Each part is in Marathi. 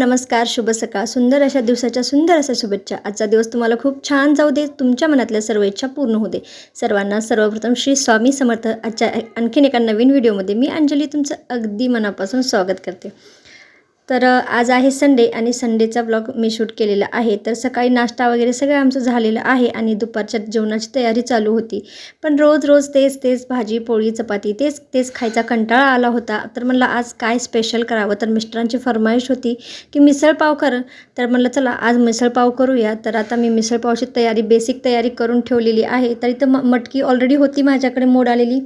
नमस्कार शुभ सकाळ. सुंदर अशा दिवसाच्या सुंदर अशा शुभेच्छा. आजचा दिवस तुम्हाला खूप छान जाऊ दे तुमच्या मनातल्या सर्व इच्छा पूर्ण होऊ दे. सर्वांना सर्वप्रथम श्री स्वामी समर्थ. आजच्या आणखीन एका नवीन व्हिडिओमध्ये मी अंजली तुमचं अगदी मनापासून स्वागत करते. तर आज आहे संडे आणि संडेचा ब्लॉग मी शूट केलेला आहे. तर सकाळी नाश्ता वगैरे सगळं आमचं झालेलं आहे आणि दुपारच्या जेवणाची तयारी चालू होती. पण रोज रोज तेच तेच भाजी पोळी चपाती तेच तेच खायचा कंटाळा आला होता. तर म्हणलं आज काय स्पेशल करावं? तर मिस्टरांची फरमाईश होती की मिसळपाव कर. तर म्हणलं चला आज मिसळपाव करूया. तर आता मी मिसळपावची तयारी बेसिक तयारी करून ठेवलेली आहे. तर इथं म मटकी ऑलरेडी होती माझ्याकडे मोड आलेली.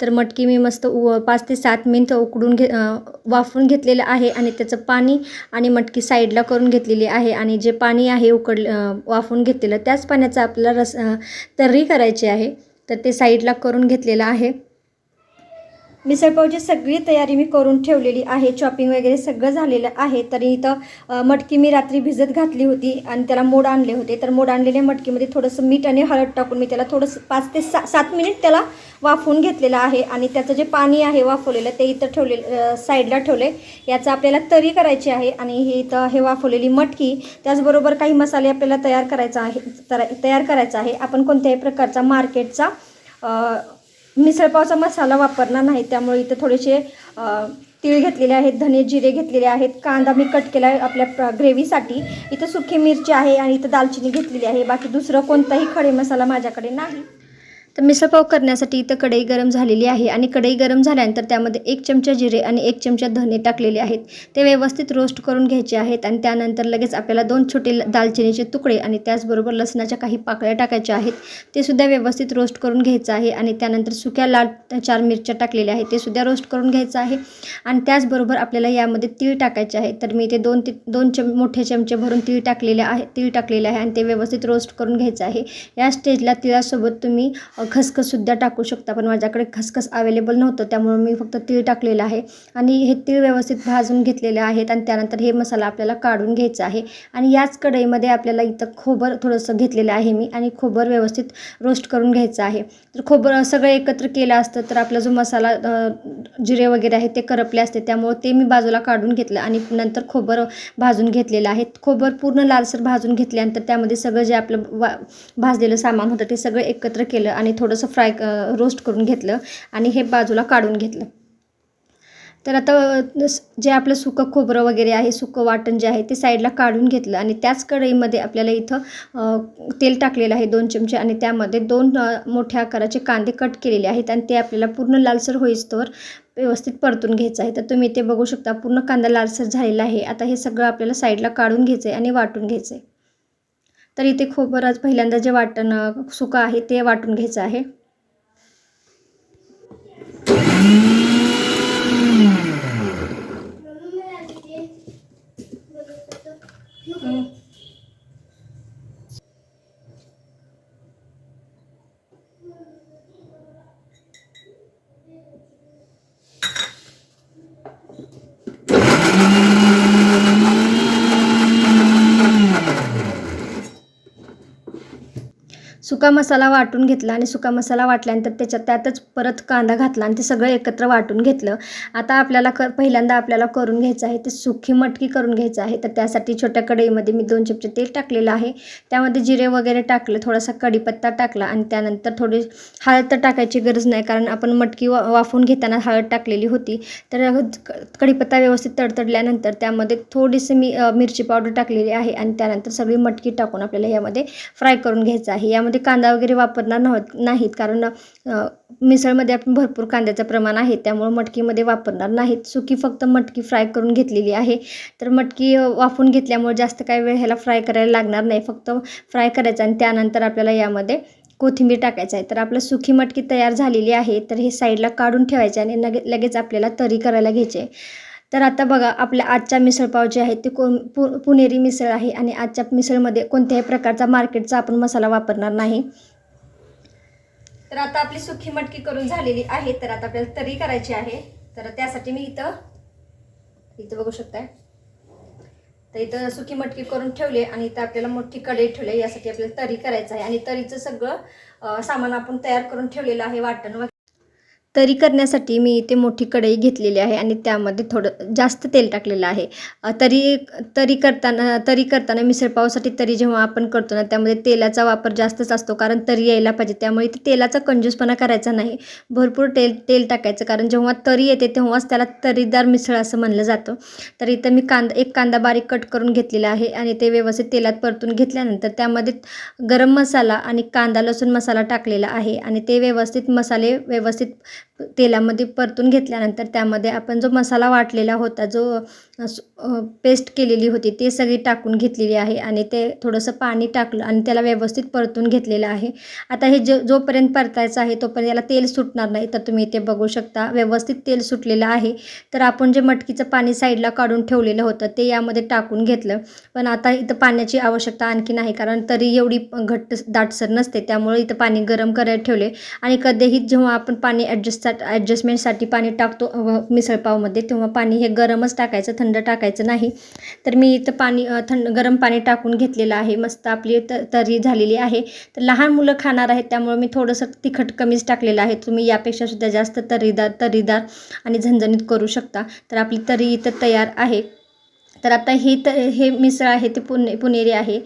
तर मटकी मी मस्त उ पाच ते सात मिनटं उकडून घे वाफून वाफवून घेतलेलं आहे आणि त्याचं पाणी आणि मटकी साईडला करून घेतलेली आहे आणि जे पाणी आहे उकडलं वाफून घेतलेलं त्याच पाण्याचा आपल्याला रस तर्री करायची आहे. तर ते साईडला करून घेतलेलं आहे. मिसळपावची सगळी तयारी मी करून ठेवलेली आहे. चॉपिंग वगैरे सगळं झालेलं आहे. तरी इथं मटकी मी रात्री भिजत घातली होती आणि त्याला मोड आणले होते. तर मोड आणलेल्या मटकीमध्ये थोडंसं मीठ आणि हळद टाकून मी त्याला थोडंसं पाच ते सा सात मिनिट त्याला वाफवून घेतलेलं आहे आणि त्याचं जे पाणी आहे वाफवलेलं ते इथं ठेवले साईडला ठेवले याचं आपल्याला तरी करायची आहे आणि हे इथं हे वाफवलेली मटकी त्याचबरोबर काही मसाले आपल्याला तयार करायचा आहे तयार करायचा आहे. आपण कोणत्याही प्रकारचा मार्केटचा मिसळपावचा मसाला वापरणार नाही त्यामुळे इथं थोडेसे तीळ घेतलेले आहेत धने जिरे घेतलेले आहेत कांदा मी कट केला आहे आपल्या ग्रेव्हीसाठी. इथं सुकी मिरची आहे आणि इथं दालचिनी घेतलेली आहे बाकी दुसरं कोणताही खडे मसाला माझ्याकडे नाही. तर मिसळपाव करण्यासाठी इथं कढई गरम झालेली आहे आणि कढई गरम झाल्यानंतर त्यामध्ये एक चमचा जिरे आणि एक चमचा धने टाकलेले आहेत. ते व्यवस्थित रोस्ट करून घ्यायचे आहेत आणि त्यानंतर लगेच आपल्याला दोन छोटे दालचिनीचे तुकडे आणि त्याचबरोबर लसणाच्या काही पाकळ्या टाकायच्या आहेत. ते सुद्धा व्यवस्थित रोस्ट करून घ्यायचं आहे आणि त्यानंतर सुक्या लाल चार मिरच्या टाकलेल्या आहेत. ते सुद्धा रोस्ट करून घ्यायचं आहे आणि त्याचबरोबर आपल्याला यामध्ये तीळ टाकायचे आहे. तर मी ते दोन ते दोन चम मोठे चमचे भरून तीळ टाकलेले आहे तीळ टाकलेले आहे आणि ते व्यवस्थित रोस्ट करून घ्यायचं आहे. या स्टेजला तिळासोबत तुम्ही खसखससुद्धा टाकू शकता पण माझ्याकडे खसखस अवेलेबल नव्हतं त्यामुळे मी फक्त तीळ टाकलेलं आहे. आणि हे तीळ व्यवस्थित भाजून घेतलेले आहेत आणि त्यानंतर हे मसाला आपल्याला काढून घ्यायचा आहे. आणि याच कढईमध्ये आपल्याला इथं खोबर थोडंसं घेतलेलं आहे मी आणि खोबर व्यवस्थित रोस्ट करून घ्यायचं आहे. तर खोबर सगळं एकत्र केलं असतं तर आपला जो मसाला जिरे वगैरे आहे ते करपले असते त्यामुळे ते मी बाजूला काढून घेतलं आणि नंतर खोबर भाजून घेतलेलं आहे. खोबर पूर्ण लालसर भाजून घेतल्यानंतर त्यामध्ये सगळं जे आपलं वा भाजलेलं सामान होतं ते सगळं एकत्र केलं आणि थोडंसं फ्राय रोस्ट करून घेतलं आणि हे बाजूला काढून घेतलं. तर आता जे आपलं सुकं खोबरं वगैरे आहे सुकं वाटण जे आहे ते साईडला काढून घेतलं आणि त्याच कढईमध्ये आपल्याला इथं तेल टाकलेलं आहे दोन चमचे आणि त्यामध्ये दोन मोठ्या आकाराचे कांदे कट केलेले आहेत आणि ते आपल्याला पूर्ण लालसर होईस्तोवर व्यवस्थित परतून घ्यायचं आहे. तर तुम्ही ते बघू शकता पूर्ण कांदा लालसर झालेला आहे. आता हे सगळं आपल्याला साईडला काढून घ्यायचं आहे आणि वाटून घ्यायचं आहे. तर इथे खोबरच पहिल्यांदा जे वाटण अ, सुकं आहे ते वाटून घ्यायचं आहे. सुका मसाला वाटून घेतला आणि सुका मसाला वाटल्यानंतर त्याच्यात त्यातच परत कांदा घातला आणि ते सगळं एकत्र वाटून घेतलं. आता आपल्याला क पहिल्यांदा आपल्याला करून घ्यायचं आहे ते सुकी मटकी करून घ्यायचं आहे. तर त्यासाठी छोट्या कढईमध्ये मी दोन चमचे तेल टाकलेलं आहे. त्यामध्ये जिरे वगैरे टाकलं थोडासा कढीपत्ता टाकला आणि त्यानंतर थोडी हळद तर टाकायची गरज नाही कारण आपण मटकी वा वाफवून घेताना हळद टाकलेली होती. तर क- कढीपत्ता व्यवस्थित तडतडल्यानंतर त्यामध्ये थोडीशी मी मिरची पावडर टाकलेली आहे आणि त्यानंतर सगळी मटकी टाकून आपल्याला यामध्ये फ्राय करून घ्यायचं आहे. यामध्ये कांदा वगैरे वापरणार नव्हत नाहीत. कारण मिसळमध्ये आपण भरपूर कांद्याचं प्रमाण आहे. त्यामुळं मटकीमध्ये वापरणार नाहीत. सुकी फक्त मटकी फ्राय करून घेतलेली आहे. तर मटकी वाफून घेतल्यामुळे जास्त काही वेळ ह्याला फ्राय करायला लागणार नाही. फक्त फ्राय करायचं आणि त्यानंतर आपल्याला यामध्ये कोथिंबीर टाकायचं आहे. तर आपलं सुकी मटकी तयार झालेली आहे. तर हे साईडला काढून ठेवायचे आणि लगे लगेच आपल्याला तरी करायला घ्यायचे आहे. तर आता बघा आपल्या आजच्या मिसळपाव जे आहे ते कोण पु पुणेरी मिसळ आहे आणि आजच्या मिसळमध्ये कोणत्याही प्रकारचा मार्केटचा आपण मसाला वापरणार नाही. तर आता आपली सुखी मटकी करून झालेली आहे. तर आता आपल्याला तरी करायची आहे. तर त्यासाठी मी इथं इथं बघू शकताय. तर इथं सुकी मटकी करून ठेवली आणि इथं आपल्याला मोठी कढई ठेवली. यासाठी आपल्याला तरी करायचं आहे. आणि तरीचं सगळं सामान आपण तयार करून ठेवलेलं आहे. वाटण वगैरे तरी करण्यासाठी मी इथे मोठी कढई घेतलेली आहे आणि त्यामध्ये थोडं जास्त तेल टाकलेलं आहे. तरी तरी करताना तरी करताना मिसळपावसाठी तरी जेव्हा आपण करतो ना त्यामध्ये तेलाचा वापर जास्तच असतो कारण तरी यायला पाहिजे. त्यामुळे इथे तेलाचा कंजूसपणा करायचा नाही. भरपूर तेल तेल टाकायचं कारण जेव्हा तरी येते तेव्हाच त्याला तरीदार मिसळ असं म्हणलं जातं. तर इथं मी कांदा एक कांदा बारीक कट करून घेतलेला आहे आणि ते व्यवस्थित तेलात परतून घेतल्यानंतर त्यामध्ये गरम मसाला आणि कांदा लसूण मसाला टाकलेला आहे आणि ते व्यवस्थित मसाले व्यवस्थित तेलामध्ये परतून घेतल्यानंतर त्यामध्ये आपण जो मसाला वाटलेला होता जो पेस्ट केलेली होती. ते सगळी टाकून घेतलेली आहे आणि ते थोडंसं पाणी टाकलं आणि त्याला व्यवस्थित परतून घेतलेलं आहे. आता हे जो जोपर्यंत परतायचं आहे तोपर्यंत याला तेल सुटणार नाही. तर तुम्ही इथे बघू शकता व्यवस्थित तेल सुटलेलं आहे. तर आपण जे मटकीचं पाणी साईडला काढून ठेवलेलं होतं ते यामध्ये टाकून घेतलं. पण आता इथं पाण्याची आवश्यकता आणखी नाही कारण तरी एवढी घट्ट दाटसर नसते. त्यामुळे इथं पाणी गरम करायला ठेवले. आणि कधीही जेव्हा आपण पाणी ॲडजस्ट ॲडजस्टमेंटसाठी पाणी टाकतो मिसळपावमध्ये तेव्हा पाणी हे गरमच टाकायचं थंड थंड टाकायचं नाही. तर मी इथं पाणी थंड गरम पाणी टाकून घेतलेलं आहे. मस्त आपली त तरी झालेली आहे. तर लहान मुलं खाणार आहेत त्यामुळे मी थोडंसं तिखट कमीच टाकलेलं आहे. तुम्ही यापेक्षा सुद्धा जास्त तरीदार तरीदार आणि झणझणीत करू शकता. तर आपली तरी इथं तयार आहे. तर आता हे तर हे मिसळ आहे ते पुणे पुणेरी आहे.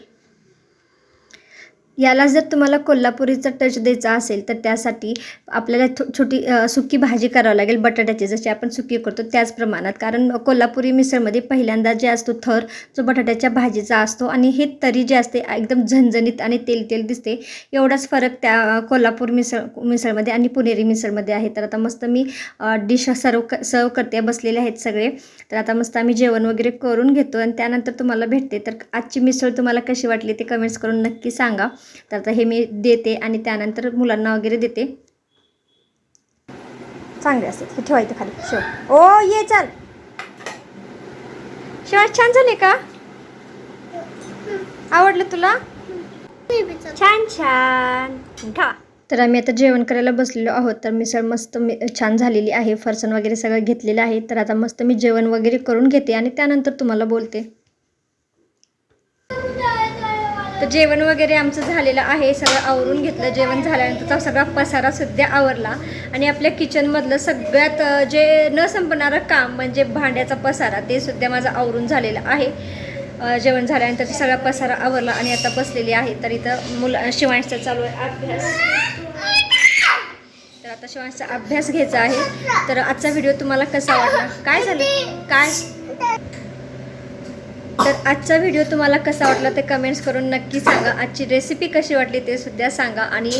याला जर तुम्हाला कोल्हापुरीचा टच द्यायचा असेल तर त्यासाठी आपल्याला थो छोटी सुकी भाजी करावं लागेल बटाट्याची जशी आपण सुकी करतो त्याच प्रमाणात. कारण कोल्हापुरी मिसळमध्ये पहिल्यांदा जे असतो थर जो बटाट्याच्या भाजीचा असतो आणि हे तरी जे असते एकदम झणझणीत आणि तेल तेल दिसते एवढाच फरक त्या कोल्हापूर मिसळ मिसळमध्ये आणि पुणेरी मिसळमध्ये आहे. तर आता मस्त मी डिश सर्व क सर्व करते बसलेले आहेत सगळे. तर आता मस्त आम्ही जेवण वगैरे करून घेतो आणि त्यानंतर तुम्हाला भेटते. तर आजची मिसळ तुम्हाला कशी वाटली ते कमेंट्स करून नक्की सांगा. तर आता हे मी देते आणि त्यानंतर मुलांना वगैरे देते. चांगले असतात. हे ठेवायचं खाली. शेव. ओ ये चल. शिवाय छान झाले का? आवडलं तुला? छान छान. तर आम्ही आता जेवण करायला बसलेलो आहोत. तर मिसळ मस्त मी छान झालेली आहे. फरसाण वगैरे सगळं घेतलेलं आहे. तर आता मस्त मी जेवण वगैरे करून घेते आणि त्यानंतर तुम्हाला बोलते. तर जेवण वगैरे आमचं झालेलं आहे सगळं आवरून घेतलं. जेवण झाल्यानंतरचा सगळा पसारा सुद्धा आवरला. आणि आपल्या किचनमधलं सगळ्यात जे न संपणारं काम म्हणजे भांड्याचा पसारा ते सुद्धा माझं आवरून झालेलं आहे. जेवण झाल्यानंतर सगळा पसारा आवरला आणि आता बसलेली आहे. तर इथं मुलं शिवांशचा चालू आहे अभ्यास. तर आता शिवांशचा अभ्यास घ्यायचा आहे. तर आजचा व्हिडिओ तुम्हाला कसा वाटला? काय झालं? काय? तर आजचा व्हिडिओ तुम्हाला कसा वाटला ते कमेंट्स करून नक्की सांगा. आजची रेसिपी कशी वाटली ते सुद्धा सांगा. आणि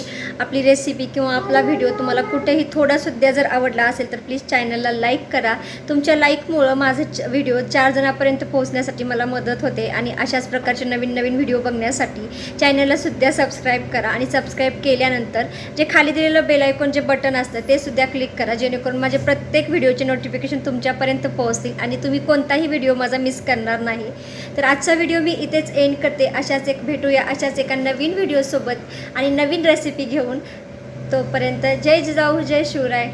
आपली रेसिपी किंवा आपला व्हिडिओ तुम्हाला कुठेही थोडासुद्धा जर आवडला असेल तर प्लीज चॅनलला लाईक करा. तुमच्या लाईकमुळं माझं च व्हिडिओ चार जणांपर्यंत पोहोचण्यासाठी मला मदत होते. आणि अशाच प्रकारचे नवीन नवीन व्हिडिओ बघण्यासाठी चॅनलला सुद्धा सबस्क्राईब करा. आणि सबस्क्राईब केल्यानंतर जे खाली दिलेलं बेलायकॉन जे बटन असतं ते सुद्धा क्लिक करा. जेणेकरून माझे प्रत्येक व्हिडिओचे नोटिफिकेशन तुमच्यापर्यंत पोहोचतील. आणि तुम्ही कोणताही व्हिडिओ माझा मिस करणार नाही. तर आजचा व्हिडिओ मी इथेच एंड करते. अशाच एक भेटूया अशाच एका नवीन व्हिडिओसोबत आणि नवीन रेसिपी घेऊन. तोपर्यंत जय जिजाऊ जय शिवराय.